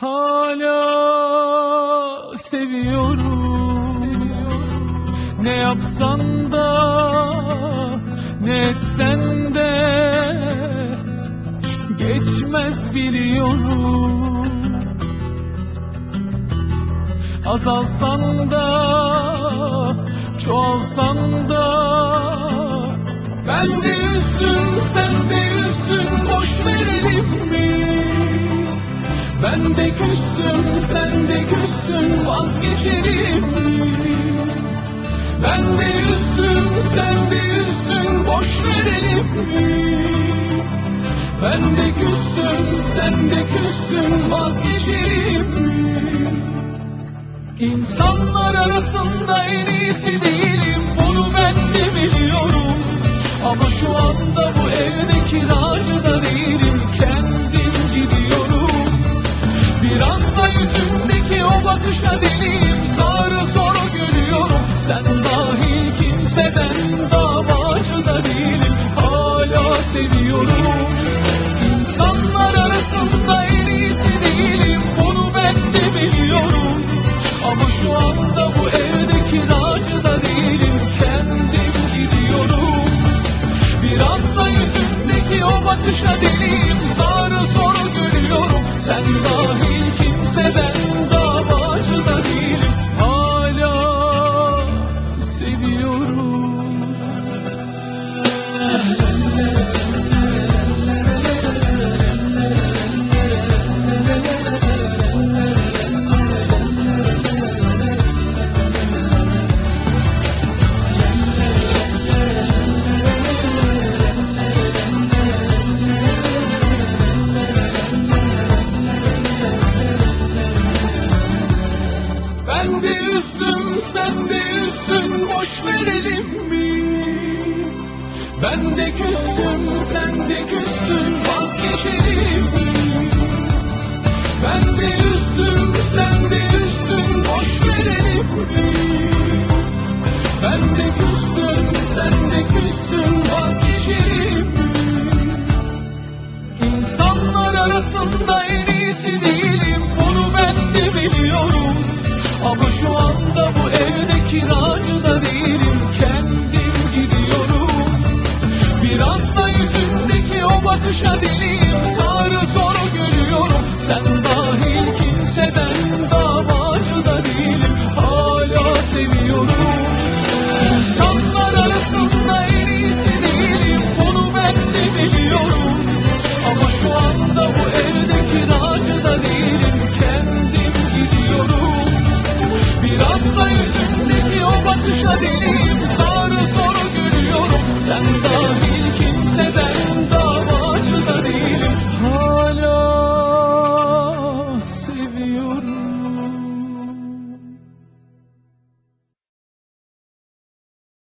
Hala seviyorum. Ne yapsan da ne etsen de geçmez biliyorum. Azalsan da çoğalsan da ben de üstün sen de üstün boş mi? Ben de küstüm, sen de küstün, vazgeçelim mi? Ben de üstüm, sen de üstün, boş verelim? Ben de küstüm, sen de küstün, vazgeçelim mi? İnsanlar arasında en iyisi değilim, bunu ben de biliyorum. Ama şu anda bu evde kiracı bakışa deliyim Sarı soru gülüyorum Sen dahil kimseden davacı da değilim. Hala seviyorum. İnsanlar arasında en iyisi değilim. Bunu ben de biliyorum. Ama şu anda bu evde kiracı da değilim. Kendim gidiyorum. Biraz da yüzündeki o bakışa deliyim sen de üstün boş verelim mi? Ben de küstüm sen de küstün vazgeçelim mi? Ben de üstüm sen de üstün boş verelim mi? Ben de küstüm sen de küstün vazgeçelim mi? İnsanlar arasında en iyisi değilim Bunu ben de biliyorum Ama şu anda bu kiracı da değilim Kendim gidiyorum. Biraz da yüzündeki o bakışa deliyim bakışa deliyim Sarı soru gülüyorum Sen dahil kimseden davacı da değilim. Hala seviyorum